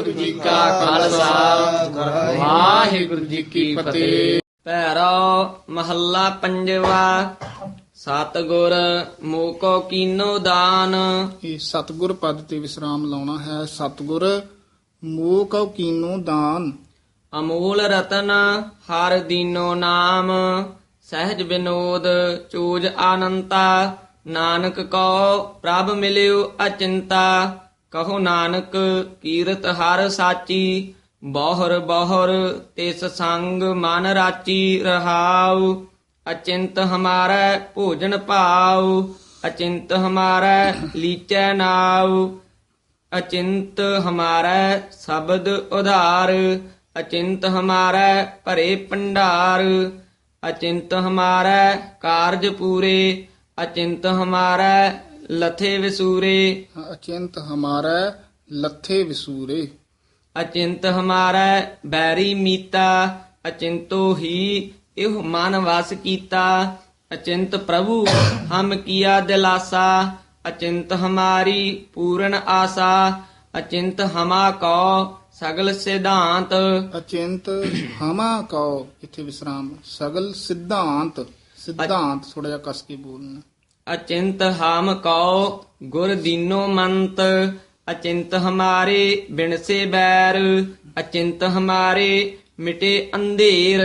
ਵਾਹਿਗੁਰੂ ਜੀ ਕਾ ਖਾਲਸਾ। ਵਾਹਿਗੁਰੂ ਜੀ ਕੀ ਫਤਿਹ। ਭੈਰੋ ਮਹੱਲਾ ਪੰਜਵਾ ਸਤਿਗੁਰ ਮੋਕੋ ਕੀਨੋ ਦਾਨ। ਇਹ ਸਤਿਗੁਰ ਪਦ ਤੇ ਵਿਸਰਾਮ ਲਾਉਣਾ ਹੈ। ਸਤਿਗੁਰ ਮੋਹ ਕਉ ਕੀਨੋ ਦਾਨ। ਅਮੂਲ ਰਤਨ ਹਰ ਦੀਨੋ ਨਾਮ। ਸਹਿਜ ਬਿਨੋਦ ਚੂਜ ਆਨੰਤਾ। ਨਾਨਕ ਕੋ ਪ੍ਰਭ ਮਿਲਿਓ ਅਚਿੰਤਾ। ਕਹੋ ਨਾਨਕ, ਕੀਰਤ ਹਰ ਸਾਚੀ, ਬਹੁਰ ਬਹੁਰ ਤਿਸ ਸੰਗ ਮਨ ਰਾਚੀ ਰਹਾਉ। ਅਚਿੰਤ ਹਮਾਰਾ ਭੋਜਨ ਭਾਉ, ਅਚਿੰਤ ਹਮਾਰਾ ਲੀਚੈ ਨਾਉ। ਅਚਿੰਤ ਹਮਾਰਾ ਸ਼ਬਦ ਉਧਾਰ, ਅਚਿੰਤ ਹਮਾਰਾ ਭਰੇ ਭੰਡਾਰ। ਅਚਿੰਤ ਹਮਾਰਾ ਕਾਰਜ ਪੂਰੇ, ਅਚਿੰਤ ਹਮਾਰਾ ਲਥੇ ਵਿਸੂਰੇ। ਅਚਿੰਤ ਹਮਾਰਾ ਲੱਥੇ ਵਿਸੂਰੇ। ਅਚਿੰਤ ਹਮਾਰਾ ਬੈਰੀ ਮੀਤਾ ਅਚਿੰਤੋ ਹੀ ਇਹ ਮਨ ਵਸ ਕੀਤਾ। ਅਚਿੰਤ ਪ੍ਰਭੂ ਹਮ ਕੀਆ ਦਿਲਾਸਾ। ਅਚਿੰਤ ਹਮਾਰੀ ਪੂਰਨ ਆਸਾ। ਅਚਿੰਤ ਹਮਾ ਕੋ ਸਗਲ ਸਿਧਾਂਤ। ਅਚਿੰਤ ਹਮਾ ਕਉ ਇੱਥੇ ਵਿਸਰਾਮ ਸਗਲ ਸਿਧਾਂਤ। ਸਿਧਾਂਤ ਥੋੜਾ ਜਿਹਾ ਕਸ ਕੇ ਬੋਲਣਾ। ਅਚਿੰਤ ਹਾਮ ਕਉ ਗੁਰ ਦੀਨੋ ਮੰਤ ਅਚਿੰਤ ਹਮਾਰੇ ਬਿਨਸੇ ਬੈਰ ਅਚਿੰਤ ਹਮਾਰੇ ਮਿਟੇ ਅੰਧੇਰ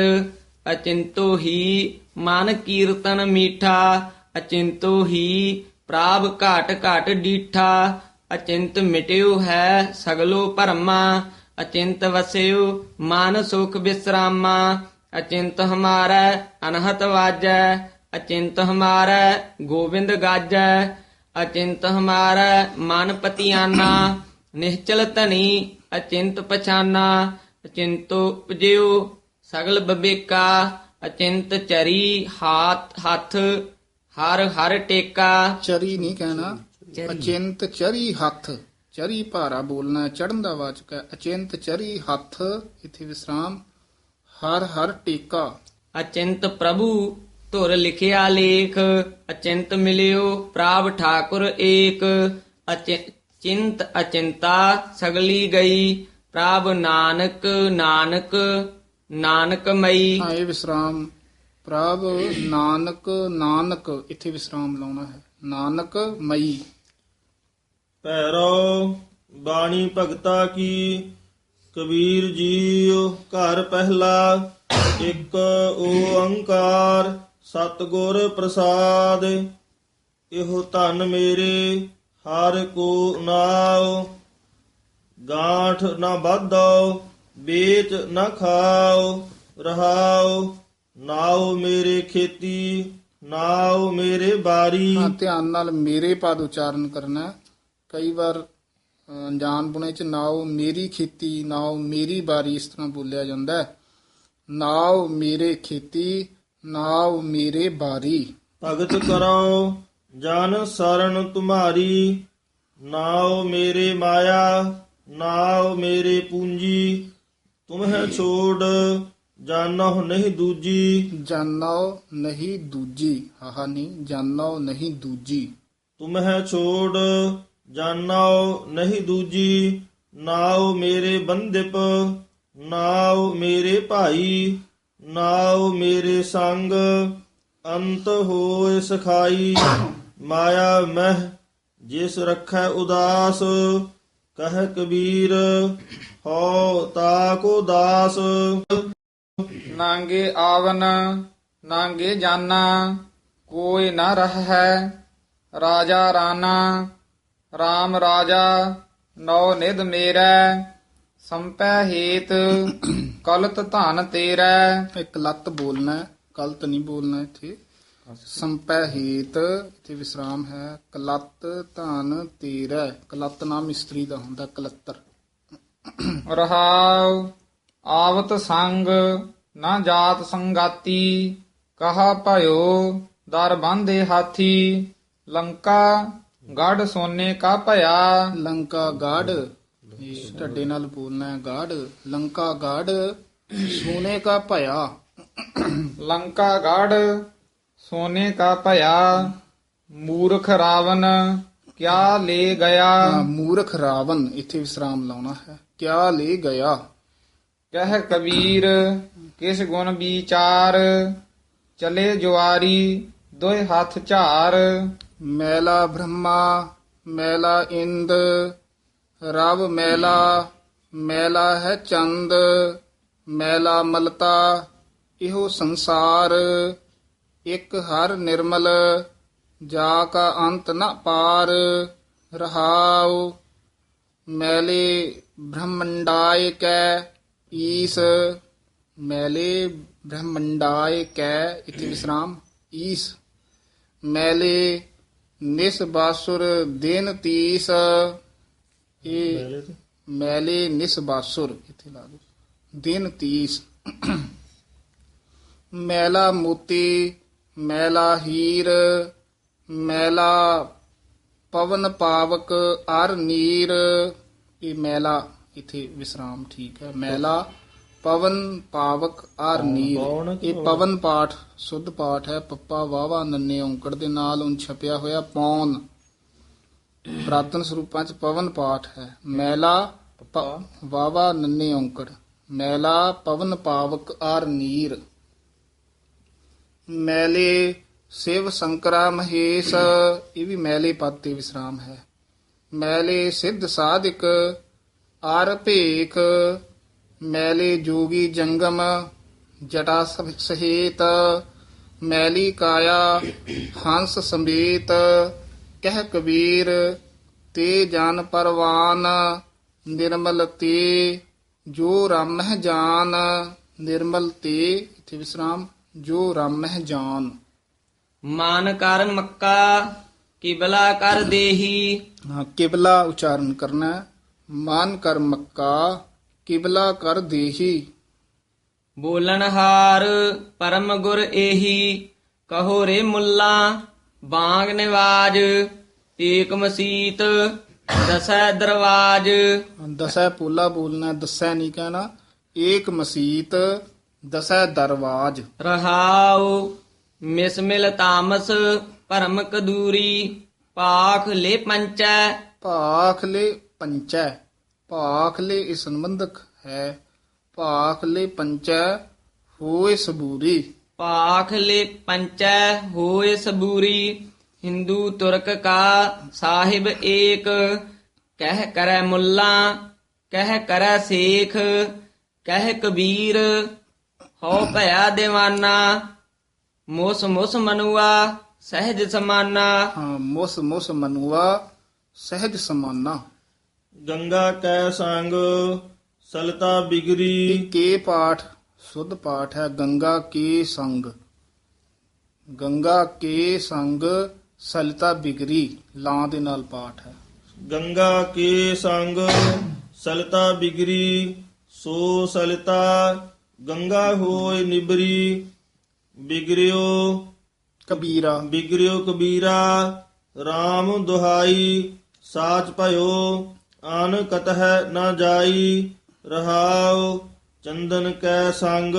ਅਚਿੰਤੋ ਹੀ ਮਨ ਕੀਰਤਨ ਮੀਠਾ ਅਚਿੰਤੋ ਹੀ ਪ੍ਰਾਪ ਘਾਟ ਘਾਟ ਡੀਠਾ, ਅਚਿੰਤ ਮਿਟਿਓ ਹੈ ਸਗਲੋ ਭਰਮਾ, ਅਚਿੰਤ ਵਸਿਓ ਮਨ ਸੁਖ ਬਿਸਰਾਮਾ ਅਚਿੰਤ ਹਮਾਰਾ ਅਨਹਤ ਵਾਜੈ ਅਚਿੰਤ ਹਮਾਰਾ ਗੋਬਿੰਦ ਗਾਜੈ ਅਚਿੰਤ ਹਮਾਰਾ ਮਨ ਪਤਿਆਨਾ ਨਿਹਚਲ ਧਨੀ ਅਚਿੰਤ ਪਛਾਨਾ ਅਚਿੰਤੋ ਉਪਜਿਓ ਸਗਲ ਬਬੇਕਾ ਅਚਿੰਤ ਚਰੀ ਹਾਥ ਹੱਥ ਹਰ ਹਰ ਟੇਕਾ। ਚਰੀ ਨਹੀਂ ਕਹਿਣਾ। ਅਚਿੰਤ ਚਰੀ ਹੱਥ। ਚਰੀ ਭਾਰਾ ਬੋਲਣਾ ਚੜਨ ਦਾ ਵਾਚਕ ਹੈ। ਅਚਿੰਤ ਚਰੀ ਹੱਥ ਇੱਥੇ ਵਿਸਰਾਮ। ਹਰ ਹਰ ਟੇਕਾ। ਅਚਿੰਤ ਪ੍ਰਭੂ ਧੁਰ ਲਿਖਿਆ ਲੇਖ ਅਚਿੰਤ ਮਿਲਿਓ ਪ੍ਰਾਪ ਠਾਕੁਰ ਏਕ ਅਚਿ- ਚਿੰਤ ਅਚਿੰਤਾ ਸਗਲੀ ਗਈ ਪ੍ਰਭ ਨਾਨਕ ਨਾਨਕ ਨਾਨਕ ਮਈ। ਹਾਂ ਇਹ ਵਿਸਰਾਮ ਪ੍ਰਭ ਨਾਨਕ ਨਾਨਕ ਇੱਥੇ ਵਿਸਰਾਮ ਲਾਉਣਾ ਹੈ। ਨਾਨਕ ਮਈ। ਪੈਰੋ ਬਾਣੀ ਭਗਤਾ ਕੀ ਕਬੀਰ ਜੀਉ ਘਰ ਪਹਿਲਾ ਇੱਕ ਓੰਕਾਰ ਸਤਿਗੁਰ ਪ੍ਰਸਾਦ ਇਹੋ ਧਨ ਮੇਰੇ ਹਰ ਕੋ ਨਾਉ। ਗਾਂਠ ਨਾ ਬਾਧੋ ਵੇਚ ਨਾ ਖਾਓ ਰਹਾਓ। ਨਾਉ ਮੇਰੇ ਖੇਤੀ ਨਾਉ ਮੇਰੇ ਬਾਰੀ। ਹਾਂ ਧਿਆਨ ਨਾਲ ਮੇਰੇ ਪਦ ਉਚਾਰਨ ਕਰਨਾ। ਕਈ ਵਾਰ ਅਹ, ਅਣਜਾਣ ਬੁਣੇ ਚ ਨਾਉ ਮੇਰੀ ਖੇਤੀ ਨਾਉ ਮੇਰੀ ਬਾਰੀ ਇਸ ਤਰ੍ਹਾਂ ਬੋਲਿਆ ਜਾਂਦਾ ਹੈ। ਨਾਉ ਮੇਰੇ ਖੇਤੀ ਨਾਉ ਮੇਰੇ ਬਾਰੀ। ਭਗਤ ਕਰੋ ਜਨ ਸਰਣ ਤੁਮਾਰੀ। ਨਾਉ ਮੇਰੇ ਮਾਇਆ ਨਾਉ ਮੇਰੇ ਪੂੰਜੀ। ਤੁਮਹਿ ਛੋੜ ਜਾਨਹੁ ਨਹੀਂ ਦੂਜੀ। ਜਾਨੋ ਨਹੀਂ ਦੂਜੀ ਹਾਹਾ ਨਹੀਂ ਜਾਨੋ ਨਹੀਂ ਦੂਜੀ। ਤੁਮਹਿ ਛੋੜ ਜਾਨਹੁ ਨਹੀਂ ਦੂਜੀ। ਨਾਉ ਮੇਰੇ ਬੰਦਿਪ ਨਾਉ ਮੇਰੇ ਭਾਈ। ਨਾਉ ਮੇਰੇ ਸੰਗ, ਅੰਤ ਹੋਇ ਸਖਾਈ। ਮਾਇਆ ਮਹਿ, ਜਿਸ ਰੱਖੈ ਉਦਾਸ ਕਹ ਕਬੀਰ ਹੋ ਤਾ ਕੋ ਦਾਸ ਨਾਂਗੇ ਆਵਨ, ਨਾਂਗੇ ਜਾਨਾ, ਕੋਈ ਨਾ ਰਹੈ। ਰਾਜਾ ਰਾਣਾ RAM ਰਾਜਾ ਨੌ ਨਿਧ ਮੇਰਾ। ਸੰਪੈ ਹੇਤ ਕਲਤ ਧਨ ਤੇਰੈ। ਇੱਕ ਲੱਤ ਬੋਲਣਾ ਕਲਤ ਨਹੀਂ ਬੋਲਣਾ ਇੱਥੇ। ਸੰਪੈ ਹੇਤ ਇੱਥੇ ਵਿਸਰਾਮ ਹੈ। ਕਲਤ ਧਨ ਤੇਰਾ। ਕਲਤ ਨਾਮ ਇਸਤਰੀ ਦਾ ਹੁੰਦਾ ਕਲੱਤਰ। ਰਹਾਉ ਆਵਤ ਸੰਗ ਨਾ ਜਾਤ ਸੰਗਾਤੀ। ਕਹਾ ਭਇਓ ਦਰ ਬੰਦੇ ਹਾਥੀ। ਲੰਕਾ ਗੜ ਸੋਨੇ ਕਾ ਭਇਆ। ਲੰਕਾ ਗਾੜ ਢੱਡੇ ਨਾਲ ਬੋਲਣਾ ਗਾੜ ਲੰਕਾ ਗਾੜ ਸੋਨੇ ਕਾ ਭਇਆ। ਲੰਕਾ ਗੜ ਸੋਨੇ ਕਾ ਭਇਆ ਮੂਰਖ ਰਾਵਨ ਕਿਆ ਲੈ ਗਿਆ? ਮੂਰਖ ਰਾਵਨ ਇੱਥੇ ਵਿਸਰਾਮ ਲਾਉਣਾ ਹੈ। ਕਿਆ ਲੈ ਗਿਆ? ਕਹਿ ਕਬੀਰ ਕਿਸ ਗੁਣ ਵਿਚਾਰ? ਚਲੇ ਜੁਆਰੀ ਦੋਏ ਹੱਥ ਝਾਰ। ਮੈਲਾ ਬ੍ਰਹਮਾ ਮੈਲਾ ਇੰਦ ਰਵ ਮੈਲਾ ਮੈਲਾ ਹੈ ਚੰਦ, ਮੈਲਾ ਮਲਤਾ, ਇਹੋ ਸੰਸਾਰ। ਇੱਕ ਹਰ ਨਿਰਮਲ, ਜਾ ਕਾ ਅੰਤ ਨ ਪਾਰ। ਰਹਾਉ, ਮੈਲੇ ਬ੍ਰਹਮੰਡਾਇ ਕੈ ਈਸ। ਮੈਲੇ ਬ੍ਰਹਮੰਡਾਇ ਕੈ ਇਥੇ ਵਿਸਰਾਮ, ਈਸ। ਮੈਲੇ ਨਿਸ ਬਾਸੁਰ ਦਿਨ ਤੀਸ। ਇਹ ਮੈਲੇ ਨਿਸ ਬਾਸੁਰ ਇਥੇ ਲਾ ਦੋ ਦਿਨ ਤੀਸ। ਮੈਲਾ ਮੋਤੀ ਮੈਲਾ ਹੀਰ ਮੈਲਾ ਪਵਨ ਪਾਵਕ ਅਰ ਨੀਰ। ਇਹ ਮੈਲਾ ਇਥੇ ਵਿਸਰਾਮ ਠੀਕ ਹੈ। ਮੈਲਾ ਪਵਨ ਪਾਵਕ ਅਰ ਨੀਰ। ਇਹ ਪਵਨ ਪਾਠ ਸੁੱਧ ਪਾਠ ਹੈ। ਪੱਪਾ ਵਾਵਾ ਨੰਨੇ ਔਂਕੜ ਦੇ ਨਾਲ ਉਨ ਛਪਿਆ ਹੋਇਆ ਪੌਣ। ਪ੍ਰਾਤਨ ਸਰੂਪਾਂ ਚ ਪਵਨ ਪਾਠ ਹੈ। ਮੈਲਾ ਪ- ਵਾਵਾ ਨੰਨੇ ਔਂਕੜ। ਮੈਲਾ ਪਵਨ ਪਾਵਕ ਆਰ ਨੀਰ। ਮੈਲੇ ਸਿਵ ਸ਼ੰਕਰਾ ਮਹੇਸ਼। ਇਹ ਵੀ ਮੈਲੇ ਪਦ ਤੇ ਵਿਸਰਾਮ ਹੈ। ਮੈਲੇ ਸਿੱਧ ਸਾਧਿਕ ਆਰ ਭੇਖ। ਮੈਲੇ ਜੋਗੀ ਜੰਗਮ ਜਟਾ ਸ- ਮੈਲੀ ਕਾਇਆ ਹੰਸ ਸਮੇਤ। ਕਹਿ ਕਬੀਰ ਤੇ ਜਨ ਪਰਵਾਨ ਨਿਰਮਲ ਤੇ ਜੋ ਰਮਹਿ ਜਾਨ ਨਿਰਮਲ ਤੇ ਇਥੇ ਵਿਸਰਾਮ ਜੋ ਰਮਹਿ ਜਾਨ। ਮਾਨ ਕਰ ਮੱਕਾ ਕਿਬਲਾ ਕਰ ਦੇਹੀ। ਹਾਂ ਕਿਬਲਾ ਉਚਾਰਨ ਕਰਨਾ। ਮਾਨ ਕਰ ਮੱਕਾ ਕਿਬਲਾ ਕਰ ਦੇਹੀ। ਬੋਲਣ ਹਾਰ ਪਰਮ ਗੁਰ ਏਹੀ ਕਹੋ ਰੇ ਮੁੱਲਾ। ਬਾਗ ਨਿਵਾਜ ਏਕ ਮਸੀਤ ਦਸੈ ਦਰਵਾਜ। ਦਸੈ ਪੋਲਾ ਬੋਲਣਾ ਦਸੈ ਨਹੀਂ ਕਹਿਣਾ। ਏਕ ਮਸੀਤ ਦਸੈ ਦਰਵਾਜ। ਰਹਾਉ ਮਿਸਮਿਲ ਤਾਮਸ ਭਰਮ ਕਦੂਰੀ। ਪਾਖ ਲੈ ਪੰਚੈ। ਭਾਖਲੇ ਪੰਚੈ ਭਾਖਲੇ ਇਸ ਸੰਬੰਧਕ ਹੈ। ਭਾਖਲੇ ਪੰਚੈ ਹੋਏ ਸਬੂਰੀ। ਪਾਖ ਲੈ ਪੰਚੈ ਹੋਏ ਸਬੂਰੀ ਹਿੰਦੂ ਤੁਰਕ ਕਾ ਸਾਹਿਬ ਏਕ ਕਹਿ ਕਰੈ ਮੁੱਲਾ ਕਹਿ ਕਰੈ ਸੇਖ ਕਹਿ ਕਬੀਰ ਹੋ ਭਇਆ ਦੇਵਾਨਾ ਮੋਸ ਮੋਸ ਮਨੁਆ ਸਹਿਜ ਸਮਾਨਾ। ਹਾਂ ਮੁਸ ਮੁਸ ਮਨੁਆ ਸਹਿਜ ਸਮਾਨਾ। ਗੰਗਾ ਕੈ ਸੰਗ ਸਲਤਾ ਬਿਗਰੀ। ਇਹ ਕੇ ਪਾਠ ਸੁੱਧ ਪਾਠ ਹੈ ਗੰਗਾ ਕੇ ਸੰਗ। ਗੰਗਾ ਕੇ ਸੰਗ ਸਲਿਤਾ ਬਿਗਰੀ ਲਾਂ ਦੇ ਨਾਲ ਪਾਠ ਹੈ। ਗੰਗਾ ਕੇ ਸੰਗ ਸਲਤਾ ਬਿਗਰੀ ਸੋ ਸਲਤਾ ਗੰਗਾ ਹੋਏ ਨਿਬਰੀ ਬਿਗਰਿਓ ਕਬੀਰਾ। ਬਿਗਰਿਓ ਕਬੀਰਾ RAM ਦੁਹਾਈ ਸਾਚ ਭਇਓ ਆਨ ਕਤਹਿ ਨਾ ਜਾਈ ਰਹਾਉ ਚੰਦਨ ਕੈ ਸੰਗ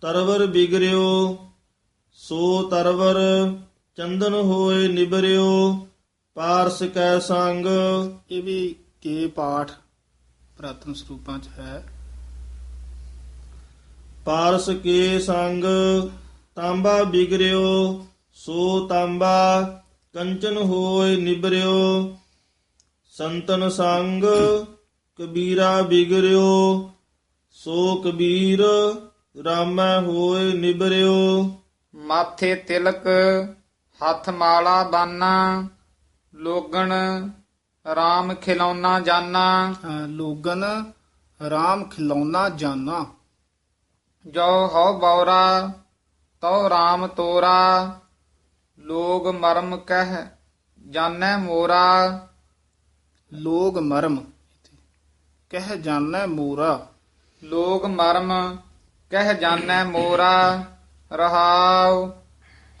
ਤਰਵਰ ਬਿਗਰਿਓ ਸੋ ਤਰਵਰ ਚੰਦਨ ਹੋਏ ਨਿਬਰਿਓ ਪਾਰਸ ਕੈ ਸੰਗ। ਇਹ ਵੀ ਕੇ ਪਾਠ ਪ੍ਰਾਤਨ ਸਰੂਪਾਂ ਚ ਹੈ। ਪਾਰਸ ਕੇ ਸੰਗ ਤਾਂਬਾ ਬਿਗਰਿਓ ਸੋ ਤਾਂਬਾ ਕੰਚਨ ਹੋਏ ਨਿਬਰਿਓ। ਸੰਤਨ ਸੰਗ ਕਬੀਰਾ ਬਿਗਰਿਓ ਸੋ ਕਬੀਰ ਰਾਮੈ ਹੋਏ ਨਿਬਰਿਓ। ਮਾਥੇ ਤਿਲਕ ਹੱਥ ਮਾਲਾ ਬਾਨਾ ਲੋਗਣ RAM ਖਿਲੌਣਾ ਜਾਨਾ। ਲੋਗਨ RAM ਖਿਲੌਣਾ ਜਾਨਾ। ਜੋ ਹਉ ਬੌਰਾ ਤਉ RAM ਤੋਰਾ ਲੋਗ ਮਰਮ ਕਹਿ ਜਾਣੈ ਮੋਰਾ। ਲੋਗ ਮਰਮ ਕਹਿ ਜਾਣੈ ਮੋਰਾ। ਲੋਗ ਮਰਮ ਕਹਿ ਜਾਣੈ ਮੋਰਾ, ਰਹਾਉ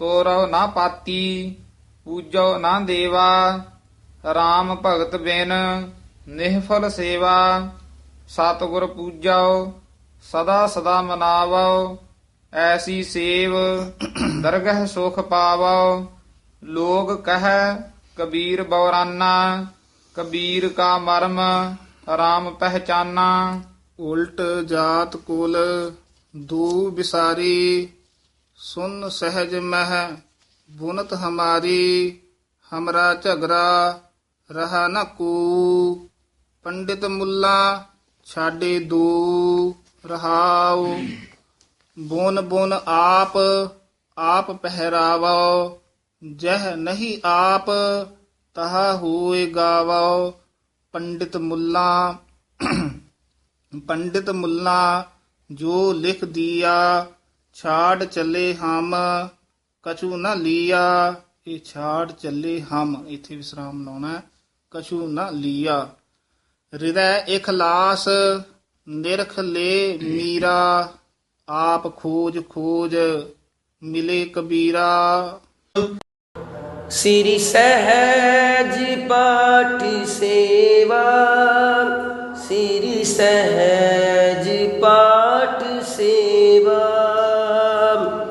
ਤੋਰੋ ਨਾ ਪਾਤੀ ਪੂਜੋ ਨਾ ਦੇਵਾ RAM ਭਗਤ ਬਿਨ ਨਿਹਫਲ ਸੇਵਾ, ਸਤਿਗੁਰ ਪੂਜੋ ਸਦਾ ਸਦਾ ਮਨਾਵੋ ਐਸੀ ਸੇਵ ਦਰਗਹ ਸੁਖ ਪਾਵੋ ਲੋਗ ਕਹਿ ਕਬੀਰ ਬੌਰਾਨਾ, ਕਬੀਰ ਕਾ ਮਰਮ RAM ਪਹਿਚਾਨਾ। ਉਲਟ ਜਾਤ ਕੁਲ ਦੂ ਬਿਸਾਰੀ, ਸੁਨ ਸਹਿਜ ਮਹਿ, ਬੁਨਤ ਹਮਾਰੀ, ਹਮਰਾ ਝਗਰਾ, ਰਹਾ ਨ ਕੂ। ਪੰਡਿਤ ਮੁੱਲਾ, ਛਾਡੇ ਦੂ, ਰਹਾਉ। ਬੁਨ ਬੁਨ ਆਪ ਆਪ ਪਹਿਰਾਵੋ। ਜਹ ਨਹੀਂ ਆਪ, ਤਹਾ ਹੋਏ ਗਾਵੋ। ਪੰਡਿਤ ਮੁੱਲਾ ਪੰਡਿਤ ਮੁੱਲਾ, ਜੋ ਲਿਖ ਦੀਆ, ਛਾੜ ਚੱਲੇ ਹਮ, ਕਛੂ ਨਾ ਲੀਆ। ਇਹ ਛਾੜ ਚੱਲੇ ਹਮ, ਇੱਥੇ ਵਿਸਰਾਮ ਲਾਉਣਾ ਕਛੂ ਨਾ ਲੀਆ। ਹਿਰਦੈ ਇਖਲਾਸ ਨਿਰਖ ਲੇ ਮੀਰਾ। ਆਪ ਖੋਜ ਖੋਜ, ਮਿਲੇ ਕਬੀਰਾ। ਸ੍ਰੀ ਸਹਿਜ ਪਾਠੀ ਸੇਵਾ। ਸ੍ਰੀ ਸਹਿਜ ਪਾਠ ਸੇਵਾ।